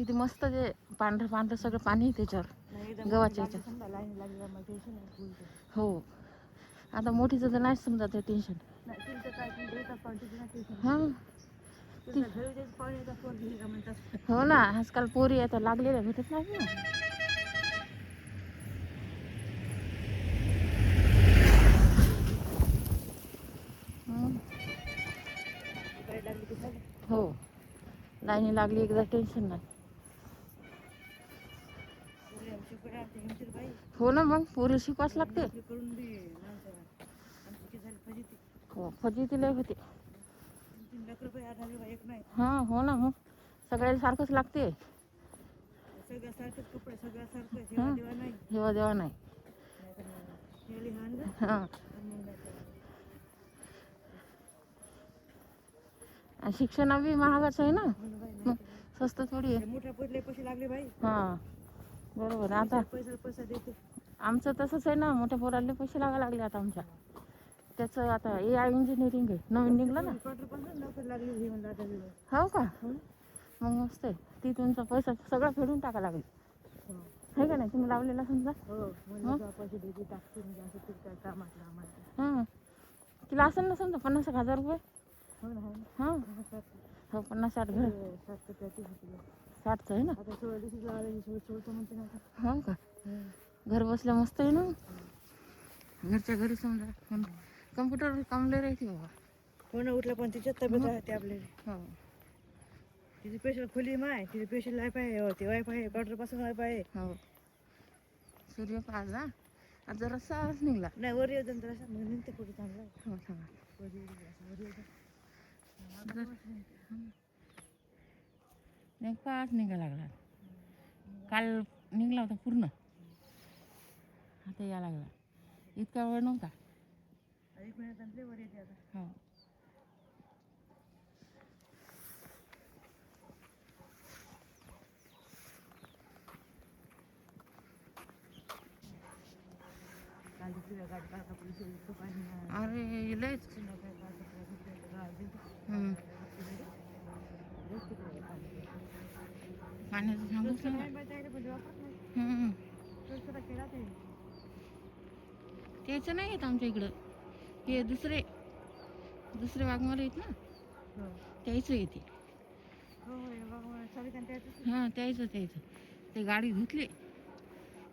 किती मस्त ते पांढरं पांढरं सगळं पाणी आहे त्याच्यावर गव्हाच्या फुलचं. हो. आता मोठीचं तर नाही समजा ते टेन्शन हां. हो ना आजकाल पोरी आता लागलेल्या भेटत नाही ना. हो. लाईनी लागली एकदा टेन्शन नाही. हो ना मग पोरी शिकवाच लागते. हे फजिती. हो फजिती लय होते. हां हो ना मग सगळ्याला सारखंच लागते. हां. जेव्हा देवा नाही. हां शिक्षण बी महागाचं आहे ना. नाही स्वस्त थोडी आहे. मोठ्या पैसे लागले बाई. हां बरोबर. आता पैसा पैसा देते. आमचं तसंच आहे ना मोठ्या पोराला पैसे लागा लागले आता आमच्या. त्याचं आता ए आय इंजिनिअरिंग आहे. नवीन निघलं ना. हे का? मग मस्त आहे. ती तुमचा पैसा सगळा फेडून टाका लागेल. आहे का नाही? तुम्ही लावलेला समजा? हो तुला असेल ना समजा पन्नास एक हजार रुपये? हो हो हां. हा, पन्नास साठ घर. साठचं आहे ना? हो का. घर बसल्या मस्त आहे ना? घरच्या घरी समजा कम्प्युटर कामले राहते बाबा. ना उठलं पण तिच्यात तब्येत राहते आपल्याला. हो. तिची स्पेशल खोली माय. तिची स्पेशल वायफाय आहे ते वायफाय आहे क्वार्टरपासून वायफाय आहे. हो. सूर्यप्रकाश ना आज जरा सास निघला. नाही वर येऊ असं मग निघते कुठे चांगलं. हो सांगा. नेमका आज निघा लागला. काल निघला होता पूर्ण. आता या लागला. इतका वेळ नव्हता. एक महिन्यात आणले वर येते आता. हो. अरे लयच. संध्याकाळी काल त्याचं नाही येत आमच्या इकडं. हे दुसरे दुसरे वाघमारे आहेत ना? हो. त्याचं येते हो, हो, त्याचं त्याचं ते गाडी धुतली.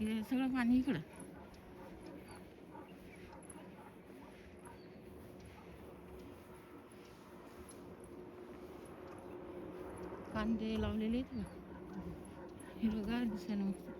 हे सगळं पाणी इकडं. कांदे लावलेले आहेत ना. हिरवगार दिसायला मस्त.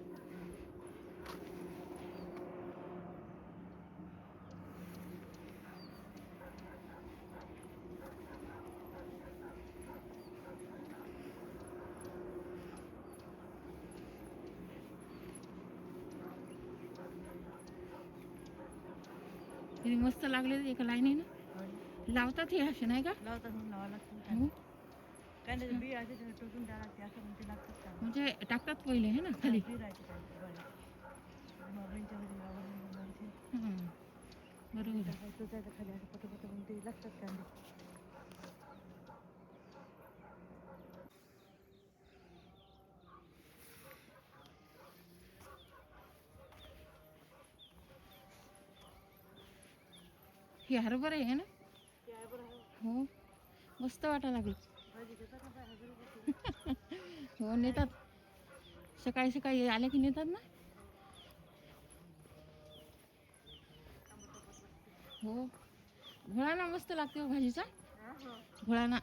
किती मस्त लागले एका लाईनीनं. लावतात हे असे नाही का लावतात म्हणून लावावं लागतं. हो. का? म्हणजे टाकतात पहिले हे ना खाली बी राहायचे कांदे, बरं. मग त्यांच्या घरी लावून मग लावायचे. हां बरोबर आहे. तो त्याच्याखाली असं पटपट म्हणून ते लागतात कांदे हे हरभरा आहे ना. हो. मस्त वाटायला लागलं. हो नेतात. सकाळी सकाळी आल्या की नेतात ना? हो. घोळाना मस्त लागते हो भाजीचा. घोळाना.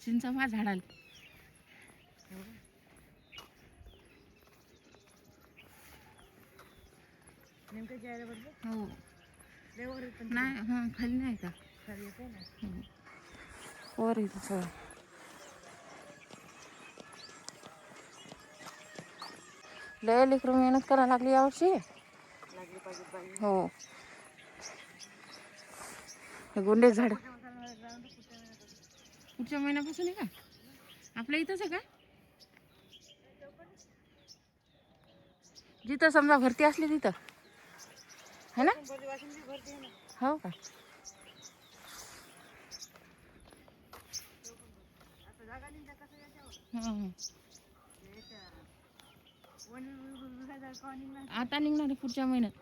चिंचा मा झाडाला. नेमकं जायला बरोबर? हो. नाही हां खाली नाही का? खाली येते ना. वर येतं सगळं लय लेकरं मेहनत करायला लागली यावर्षी लागली पाहिजे बाई. हो. हे गोंडे झाड. पुढच्या महिन्यापासून आहे का? आपल्या इथंच आहे का? जिथं समजा भरती असली तिथं. है ना? हो का? हं. आता निघणार आहे पुढच्या महिन्यात.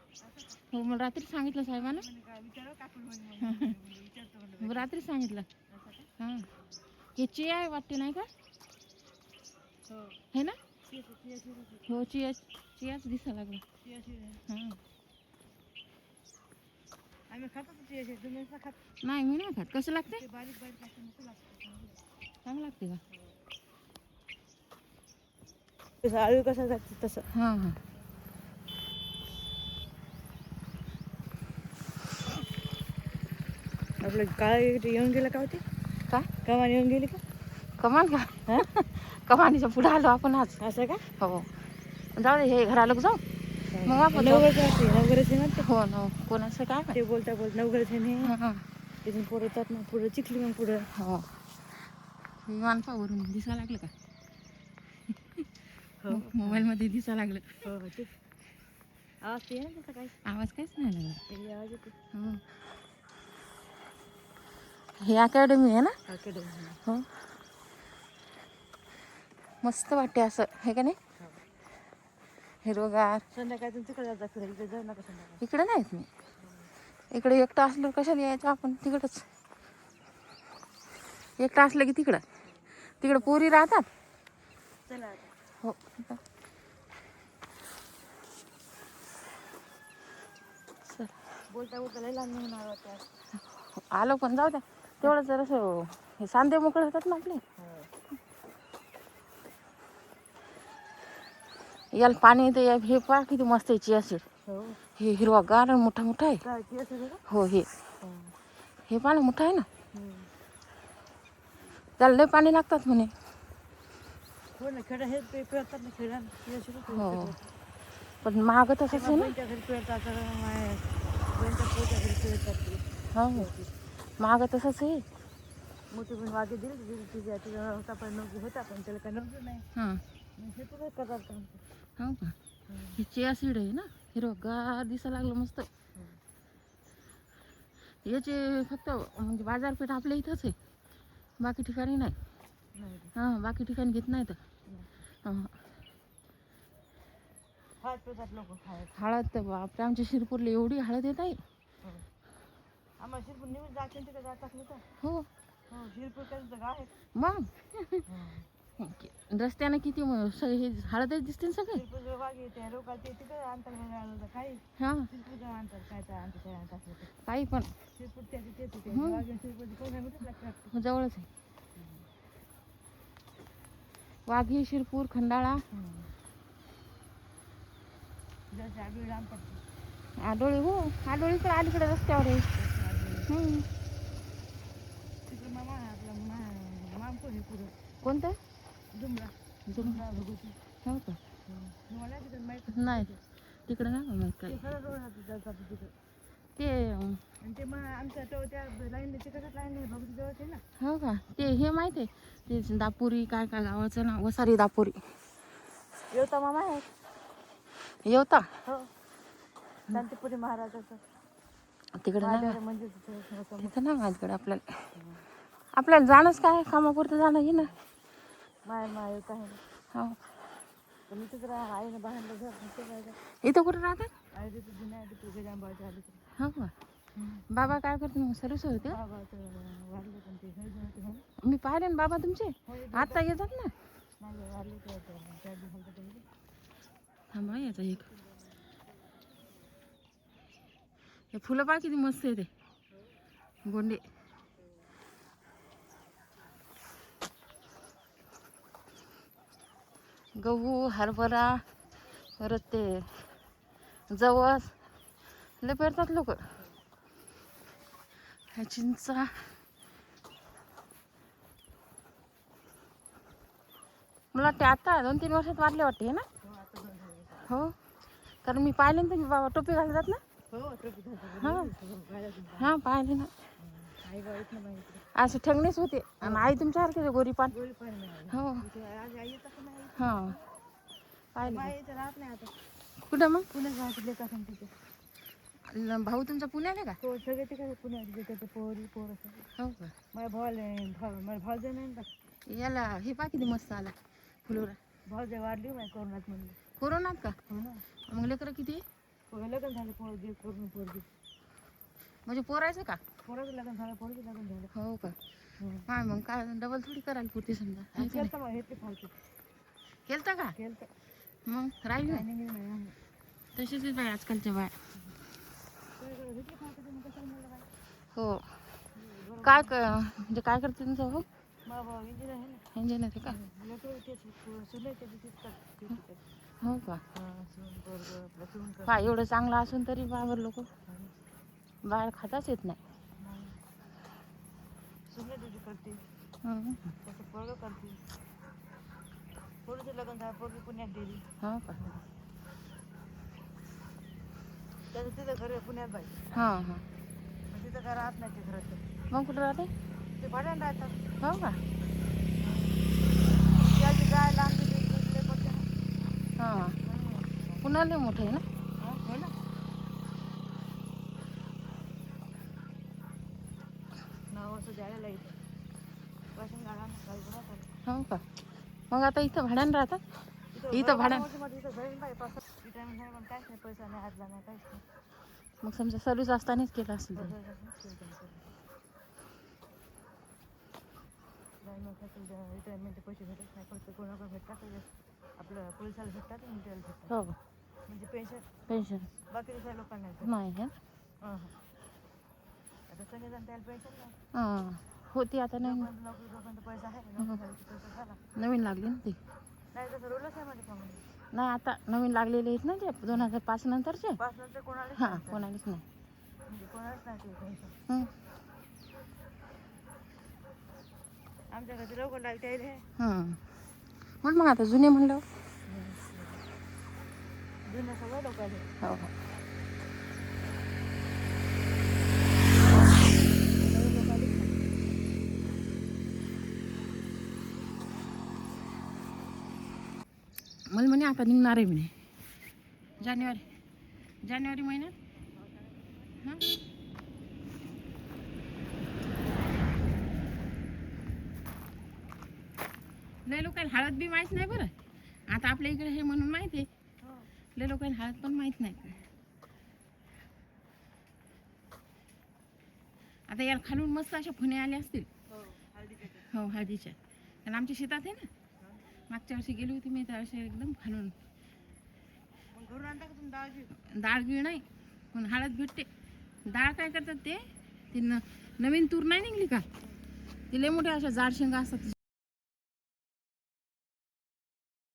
हो मग रात्री सांगितलं साहेबांना? रात्री सांगितलं. हां. हे चिया आहे वाटते नाही का? हे ना? हो चिया चियाच दिसा लागला. हां. नाही मी नाही खात. कसं लागते? बारीक बारीक चांगलं लागते का? आळू कसं जाते तसं. हां हां. आपलं काळा येऊन गेला का होते? काय? कमान येऊन गेली का? कमाल का? कमानीच्या पुढे आलो आपण आज. असं का? हो. जाऊ दे हे घराला जाऊ. मग आपण जाऊ. नवगरच असते नवगरच आहे ना ते. हो ना कोणाचं काय. ते बोलता बोलता नवगरच नाही तिथून पुढे येतात ना पुढे चिखली मग पुढं. हो. विमानपावरून दिसा लागलं का? हो. मोबाईलमध्ये दिसा लागलं. हो हो आवाज आवाज काहीच नाही लागला हो. अकॅडमी आहे ना? अकॅडमी हो. मस्त वाटते असं हे का नाही? हिरवगार. संध्याकाळी तिकडे इकडे जाऊ नका संध्याकाळी. इकडे नाहीत मी. इकडे एकटं असलं कशाला यायचं आपण? तिकडंच. एकटं असलं की तिकडं. तिकडं पोरी राहतात. चला हो. बोलता बोलता आला पण जाऊ द्या. तेवढं जरासं हे सांधे मोकळे होतात ना आपले. याला पाणी येते या- हे पहा किती मस्त आहे चिया सीड. हो. हे हिरवा गार आणि मोठा मोठा आहे. काय ती असं का? हो हे. हे. पाणी मोठं आहे ना. त्याला लय पाणी लागतात म्हणे. हो ना खेळ हे पे पेरतात ना खेळा हो. पण महाग तसंच आहे ना? घरी पेरतात घरी पेरतात ते? हो महाग तसंच आहे. मोठी बहीण वागे दिली दिली तिच्या तिचा होता पण नोकरी होता पण त्याला काय नोकरी नाही. हां. मग हे तुला करतात काम हो का? हे चिया सीड आहे ना? हिरवा गार दिसा लागलं मस्त. याचे फक्त म्हणजे बाजारपेठ आपल्या इथंच आहे. बाकी ठिकाणी नाही. नाही. हां बाकी ठिकाणी घेत नाही तर हळद तर बापरे आमच्या शिरपूरला एवढी हळद येत आहे. हो. हो आहे. मग? रस्त्यानं किती म- स- हे हळदच दिसते ना सगळे? काही. हां. अंतर काय तर अंतर काय अंतर असलं तर काही पण शिरपूर त्या तिथे तिथे हम्म. वाघ आणि शिरपूर कोण आहे माहितीच लागतं जवळच आहे वाघी शिरपूर खंडाळा. आडोळी हो. आडोळी तर अलीकडे रस्त्यावर आहे. कोणतं? हो नाही. तिकडे माहीत ते ते अं, आणि ते मग आमच्या तो त्या लाईन आहे? जवळ ना. हो का? ते हे माहीत आहे. ते दापुरी काय काय गावाचं नाव? वसारी दापुरी. येवता मामा आहे? येवता? हो. शांतीपुरी महाराजाचं. तिकडे नाही मंदिर तिथं नाही माझ्याकडे आपल्याला. आपल्याला जाणंच काय? कामापुरतं जाणं ये ना. माय माय येत आहे. हो. मी आहे ना बाहेर इथं कुठं राहतात? आहे तिथे जुन्या आहे तिथे गजांबाच्या आली हो का? बाबा काय करते मग? सर्विस होते. मी पाहिले ना बाबा तुमचे? हो, आता येतात ना. थांबा याचा एक. हे फुलं पहा किती मस्त आहे ते. गोंडे. गहू हरभरा परत ते जवस. लय पेरतात लोक. ह्या चिंचा मला वाटते आता दोन तीन वर्षात वाढले वाटते हे ना हो कारण मी पाहिले ना तुम्ही बाबा टोपी घालतात ना हो. हां पाहिले ना असे ठेंगणेच होते आणि आई तुमच्यासारखे गोरी पान हो हां पाहिलं कुठं मग पुण्यात ल- भाऊ तुमचा पुण्याला आहे हो सगळे तिकडे पुण्यात ते पोरी पोरं सगळे. का हो का? माझ्या भावाला भाव माझ्या भावजे नाही ना. याला हे पा किती मस्त आला फुलोरा. भावजे वाढली माझ्या कोरोनात म्हणलं कोरोनात का? हो ना. मग लेकरं किती? पोरं लग्न झालं पोरगी कोरोना पोरगी. म्हणजे पोरायचं का? पोराचं लग्न झालं पोरगी लग्न झालं. हो का? हो. हा मग काय डबल थोडी करायला पुरते समजा. आहे की नाही? मग हे ते फालतू. केलतं का? केलं तर मग राहील नाही नाही नाही तसेच आहे बाई आजकालच्या बाय घेतली फालतू तुम्ही कशाला म्हणलं बाई हो काय क म्हणजे काय करते तुमचं भाऊ इंजिनियर आहे का. हो का हा. पा एवढं चांगलं असून तरी बाबर लोक बाहेर खाताच येत नाही सुने त्याची करते हं. तसं पोरगं करते पोरीचं लग्न झालं पोरगी पुण्यात गेली हो का त्याचं तिथं घर आहे पुण्यात बाई हां हां. मग तिथं काय राहत नाही ते घरात मग कुठं राहते? ते भाड्यानं राहतात. हो का? त्याची गाय इकडे पडते ना. हां. पुन्हा लय मोठं आहे ना? हा, हो ना. द्यायला गाडा बनवतात हो का? मग आता इथं भाड्यानं राहतात? इथं नाही मग समजा सर्विस असतानाच केलं असेल रिटायरमेंटचे पैसे भेटत नाही फक्त कोणाकडे भेटतात आपलं पोलिसाला भेटतात मिलिटरीला भेटतात हो म्हणजे पेन्शन पेन्शन बाकी दुसऱ्या लोकांना नाही भेटत. नाही आहे. आता सगळेजण त्याला पेन्शन नाही होती आता नाही. जोपर्यंत नोकरी जोपर्यंत पैसा आहे नवीन लागली ना ती? नाही तसं रोलच आहे माझ्या कामामध्ये नाही आता नवीन लागलेले आहेत ना ते दोन हजार पाच नंतरचे? पाच नंतर कोणालाच हां नाही कोणालाच नाही. म्हणजे कोणालाच नाही ते पेन्शन हं. आमच्या घरी लवकर लाइट यायला आहे हं. म्हण मग आता जुने म्हणलं जुन्या सगळं लोक आले हो हो. मला म्हणे आता निघणार आहे म्हणे. जानेवारी जानेवारी महिन्यात? हां? लय लोकांना हळद बी माहीत नाही बरं. आता आपल्या इकडे हे म्हणून माहिती आहे. हो. लय लोकांना हळद पण माहीत नाही. आता याला खालून मस्त अशा फुने आल्या असतील. हो हो हळदीच्या. कारण आमच्या शेतात आहे ना मागच्या वर्षी गेली होती मी असे एकदम खालून. मग घरून आणता का तुम्ही डाळची डाळ गिळ नाही पण हळद भेटते. डाळ काय करतात ते ती न नवीन तूर नाही निघली का? ती लय मोठ्या अशा जाड शेंगा असतात.